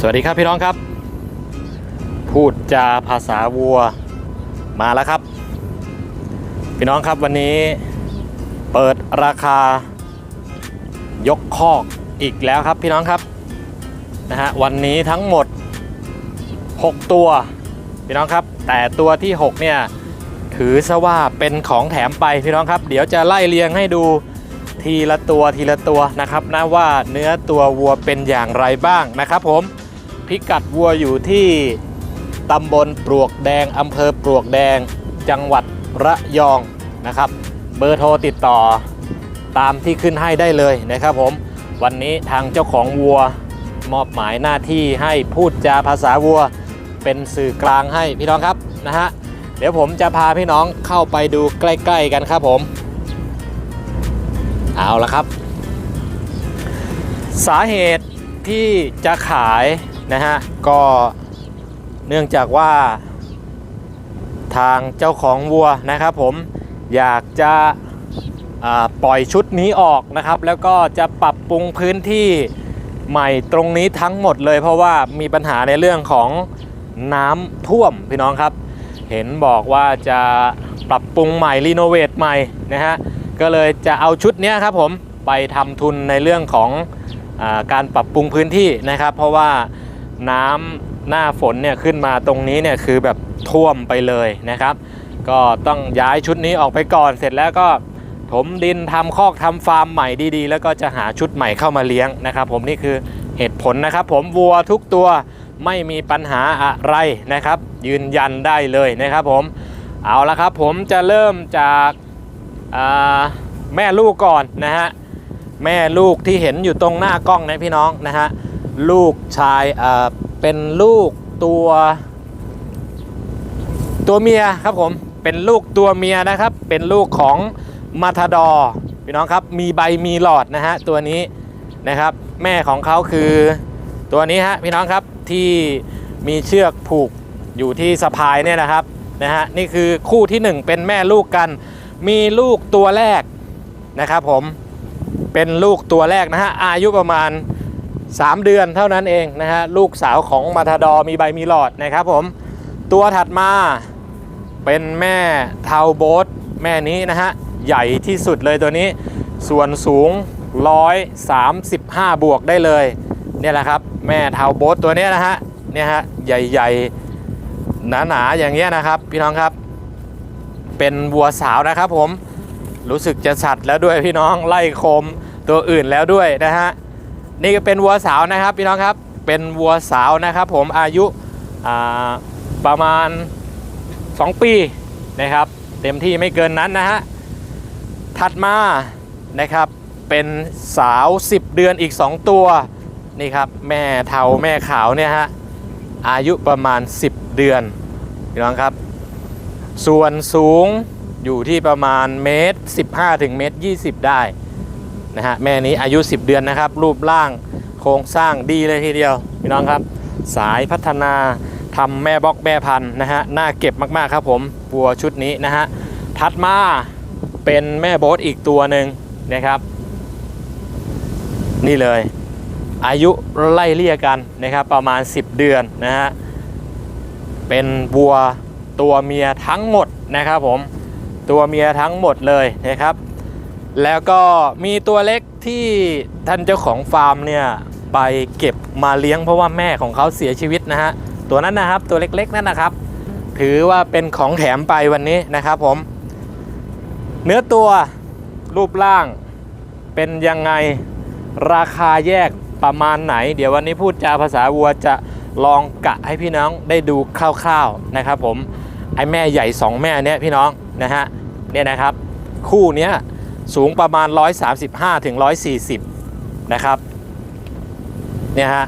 สวัสดีครับพี่น้องครับ พูดจาภาษาวัวมาแล้วครับ พี่น้องครับวันนี้เปิดราคายกคอกอีกแล้วครับพี่น้องครับนะฮะวันนี้ทั้งหมด 6 ตัวพี่น้องครับ แต่ตัวที่ 6 เนี่ยถือซะว่าเป็นของแถมไปพี่น้องครับ เดี๋ยวจะไล่เรียงให้ดูทีละตัวทีละตัวนะครับนะว่าเนื้อตัววัวเป็นอย่างไรบ้างนะครับผม พิกัดวัวอยู่ที่ตำบลปลวกแดงอำเภอปลวกแดง จังหวัดระยองนะครับ เบอร์โทรติดต่อตามที่ขึ้นให้ได้เลยนะครับผม วันนี้ทางเจ้าของวัวมอบหมายหน้าที่ให้พูดจาภาษาวัว เป็นสื่อกลางให้พี่น้องครับนะฮะเดี๋ยวผมจะพาพี่น้องเข้าไปดูใกล้ ๆ กันครับผม เอาละครับ สาเหตุที่จะขาย นะฮะ ก็เนื่องจากว่า ทางเจ้าของวัวนะครับผมอยากจะปล่อยชุดนี้ออกนะครับ แล้วก็จะปรับปรุงพื้นที่ใหม่ตรงนี้ทั้งหมดเลย เพราะว่ามีปัญหาในเรื่องของน้ำท่วมพี่น้องครับ เห็นบอกว่าจะปรับปรุงใหม่รีโนเวทใหม่นะฮะก็เลยจะเอาชุดนี้ครับผมไปทำทุนในเรื่องของอการปรับปรุงพื้นที่นะครับ เพราะว่า น้ำหน้าฝนเนี่ยขึ้นมาตรงนี้เนี่ยคือแบบท่วมไปเลยนะครับ ก็ต้องย้ายชุดนี้ออกไปก่อนเสร็จแล้วก็ถมดินทำคอกทำฟาร์มใหม่ดีๆ แล้วก็จะหาชุดใหม่เข้ามาเลี้ยงนะครับ ผมนี่คือเหตุผลนะครับ ผมวัวทุกตัวไม่มีปัญหาอะไรนะครับ ยืนยันได้เลยนะครับ ผมเอาละครับ ผมจะเริ่มจากาแม่ลูกก่อนนะฮะแม่ลูกที่เห็นอยู่ตรงหน้ากล้องนะพี่น้องนะฮะ ลูกชายอ่าเป็นลูกตัวตัวเมียครับผมเป็นลูกตัวเมียนะครับ เป็นลูกของมาทาดอพี่น้องครับมีใบมีหลอดนะฮะตัวนี้นะครับ แม่ของเขาคือตัวนี้ฮะพี่น้องครับที่มีเชือกผูกอยู่ที่สะพายเนี่ยนะครับนะฮะนี่คือคู่ที่หนึ่งเป็นแม่ลูกกัน มีลูกตัวแรกนะครับผมเป็นลูกตัวแรกนะฮะอายุประมาณ 3 เดือนเท่านั้นเองนะฮะลูกสาวของมาทาดอมีใบมีหลอดนะครับผมตัวถัดมาเป็นแม่เทาโบสแม่นี้นะฮะใหญ่ที่สุดเลยตัวนี้ ส่วนสูง 135 บวกได้เลยเนี่ยแหละครับแม่เทาโบสตัวนี้นะฮะเนี่ยฮะใหญ่ๆหนาๆอย่างเงี้ยนะครับ พี่น้องครับ เป็นวัวสาวนะครับผมรู้สึกจะสัตว์แล้วด้วยพี่น้องไล่คมตัวอื่นแล้วด้วยนะฮะ นี่ก็เป็นวัวสาวนะครับพี่น้องครับเป็นวัวสาวนะครับผมอายุาประมาณ 2 ปีนะครับ เต็มที่ไม่เกินนั้นนะฮะถัดมานะครับเป็นสาว 10 เดือนอีก 2 ตัวนี่ครับแม่เทาแม่ขาวเนี่ยฮะอายุประมาณ 10 เดือนพี่น้องครับ ส่วนสูงอยู่ที่ประมาณเมตร 15 ถึงเมตร 20 ได้ นะฮะแม่นี้อายุ 10 เดือนนะครับ รูปร่างโครงสร้างดีเลยทีเดียวพี่น้องครับ สายพัฒนาทำแม่บล็อกแม่พันธุ์นะฮะน่าเก็บมากๆครับผมวัวชุดนี้นะฮะถัดมาเป็นแม่โบ๊ทอีกตัวหนึ่งนะครับ นี่เลย อายุไล่เลี่ยกันนะครับ ประมาณ 10 เดือนนะฮะเป็นวัวตัวเมียทั้งหมดนะครับผมตัวเมียทั้งหมดเลยนะครับ แล้วก็มีตัวเล็กที่ท่านเจ้าของฟาร์มเนี่ยไปเก็บมาเลี้ยงเพราะว่าแม่ของเขาเสียชีวิตนะฮะตัวนั้นนะครับตัวเล็กๆนั่นนะครับ ถือว่าเป็นของแถมไปวันนี้นะครับผม เนื้อตัวรูปร่างเป็นยังไงราคาแยกประมาณไหน เดี๋ยววันนี้พูดจาภาษาวัวจะลองกะให้พี่น้องได้ดูคร่าวๆนะครับผมไอแม่ใหญ่ 2 แม่เนี้ยพี่น้องนะฮะเนี่ยนะครับ คู่เนี้ย สูงประมาณ 135ถึง140 นะครับเนี่ยฮะ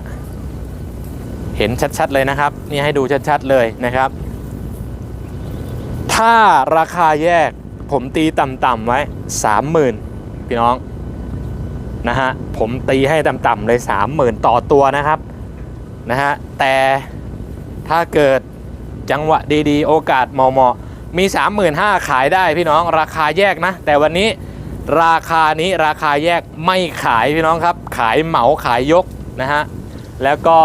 เห็นชัดๆเลยนะครับนี่ให้ดูชัดๆเลยนะครับ ถ้าราคาแยกผมตีต่ำๆไว้ 30,000 พี่น้องนะฮะผมตีให้ต่ำๆเลย 30,000 ต่อตัวนะครับนะฮะแต่ถ้าเกิดจังหวะดีๆ โอกาสเหมาะๆมี 35,000ขายได้พี่น้องราคาแยกนะ แต่วันนี้ ราคานี้ราคาแยกไม่ขายพี่น้องครับ ขายเหมาขายยกนะฮะแล้วก็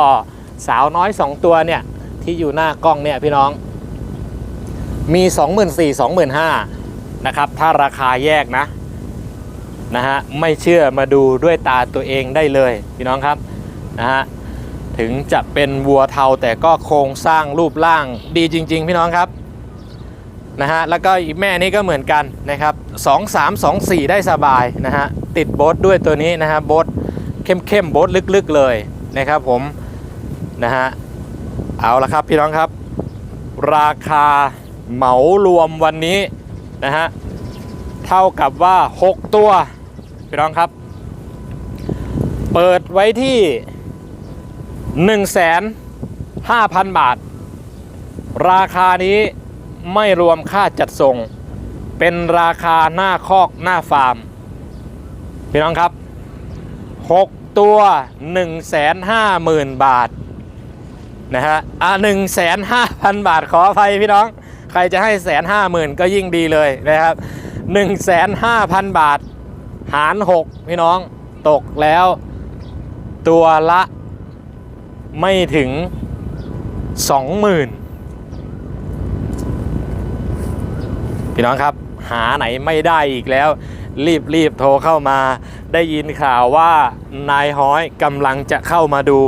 สาวน้อย 2 ตัวเนี่ยที่อยู่หน้ากล้องเนี่ยพี่น้อง มี 24,000 25,000นะครับถ้าราคาแยกนะนะฮะไม่เชื่อมาดูด้วยตาตัวเองได้เลยพี่น้องครับนะฮะถึงจะเป็นวัวเทาแต่ก็โครงสร้างรูปร่างดีจริง ๆ พี่น้องครับ นะฮะแล้วก็อีกแม่นี้ก็เหมือนกันนะครับ2 3 2 4 ได้สบายนะฮะติดโบทด้วยตัวนี้นะฮะโบทเข้มๆโบทลึกๆเลยนะครับผมนะฮะเอาละครับพี่น้องครับ ราคาเหมารวมวันนี้นะฮะเท่ากับว่า 6 ตัวพี่น้องครับ เปิดไว้ที่ 1 5 0 0 0 0บาท ราคานี้ ไม่รวมค่าจัดส่ง เป็นราคาหน้าคอกหน้าฟาร์ม พี่น้องครับ 6 ตัว 150,000 บาทนะฮะอะ150,000บาทขออภัยพี่น้อง ใครจะให้แสนห้าหมื่นก็ยิ่งดีเลยนะครับ1,500,000บาท หาร6พี่น้องตกแล้ว ตัวละไม่ถึง20,000 พี่น้องครับหาไหนไม่ได้อีกแล้ว รีบรีบโทรเข้ามา ได้ยินข่าวว่านายฮ้อยกำลังจะเข้ามาดู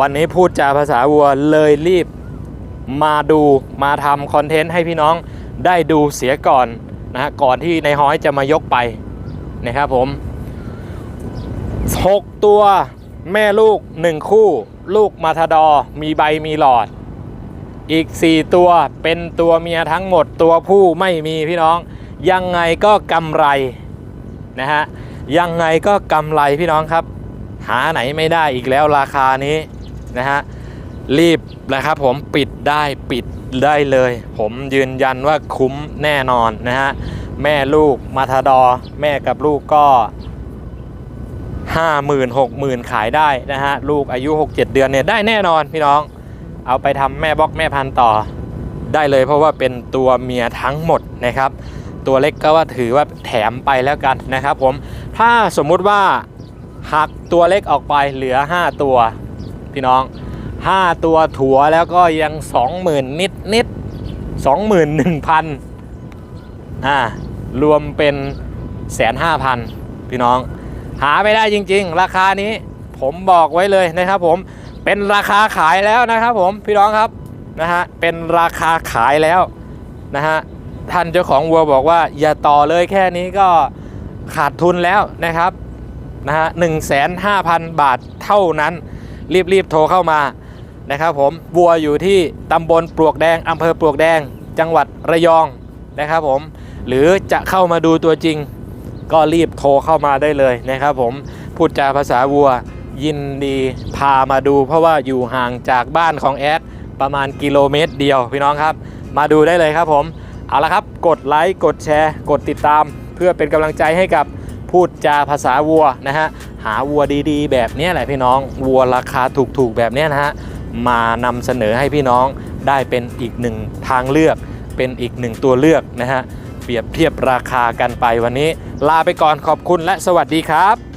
วันนี้พูดจาภาษาวัวเลยรีบมาดูมาทำคอนเทนต์ให้พี่น้องได้ดูเสียก่อนนะฮะก่อนที่นายฮ้อยจะมายกไปนะครับผม 6 ตัวแม่ลูก 1 คู่ ลูกมาทาดอ มีใบมีหลอด อีก 4 ตัวเป็นตัวเมียทั้งหมดตัวผู้ไม่มีพี่น้อง ยังไงก็กำไรนะฮะยังไงก็กำไรพี่น้องครับ หาไหนไม่ได้อีกแล้วราคานี้นะฮะรีบนะครับผมปิดได้ปิดได้เลย ผมยืนยันว่าคุ้มแน่นอนนะฮะแม่ลูกมาทาดอ แม่กับลูกก็ห้าหมื่นหกหมื่นขายได้นะฮะลูกอายุ 6-7 เดือนเนี่ยได้แน่นอนพี่น้อง เอาไปทำแม่บล็อกแม่พันธุ์ต่อได้เลย เพราะว่าเป็นตัวเมียทั้งหมดนะครับ ตัวเล็กก็ว่าถือว่าแถมไปแล้วกันนะครับผมถ้าสมมุติว่าหักตัวเล็กออกไปเหลือ 5 ตัว พี่น้อง 5 ตัวถัวแล้วก็ยัง 20,000 นิดนิด21,000อ่ารวมเป็นแสนห้าพันพี่น้อง หาไม่ได้จริง ๆ ราคานี้ผมบอกไว้เลยนะครับผม เป็นราคาขายแล้วนะครับผมพี่น้องครับนะฮะเป็นราคาขายแล้วนะฮะท่านเจ้าของวัวบอกว่า อย่าต่อเลยแค่นี้ก็ขาดทุนแล้วนะครับนะฮะหนึ่งแสนห้าพันบาทเท่านั้น รีบๆโทรเข้ามานะครับผมวัวอยู่ที่ตำบลปลวกแดงอำเภอปลวกแดง จังหวัดระยองนะครับผมหรือจะเข้ามาดูตัวจริง ก็รีบโทรเข้ามาได้เลยนะครับผมพูดจาภาษาวัว ยินดีพามาดู เพราะว่าอยู่ห่างจากบ้านของแอดประมาณกิโลเมตรเดียวพี่น้องครับ มาดูได้เลยครับผม เอาละครับ กดไลค์กดแชร์ กดติดตาม เพื่อเป็นกำลังใจให้กับพูดจาภาษาวัวนะฮะหาวัวดีๆ แบบนี้แหละพี่น้อง วัวราคาถูกๆแบบนี้นะฮะมานำเสนอให้พี่น้องได้เป็นอีกหนึ่งทางเลือก เป็นอีกหนึ่งตัวเลือกนะฮะเปรียบเทียบราคากันไปวันนี้ ลาไปก่อนขอบคุณและสวัสดีครับ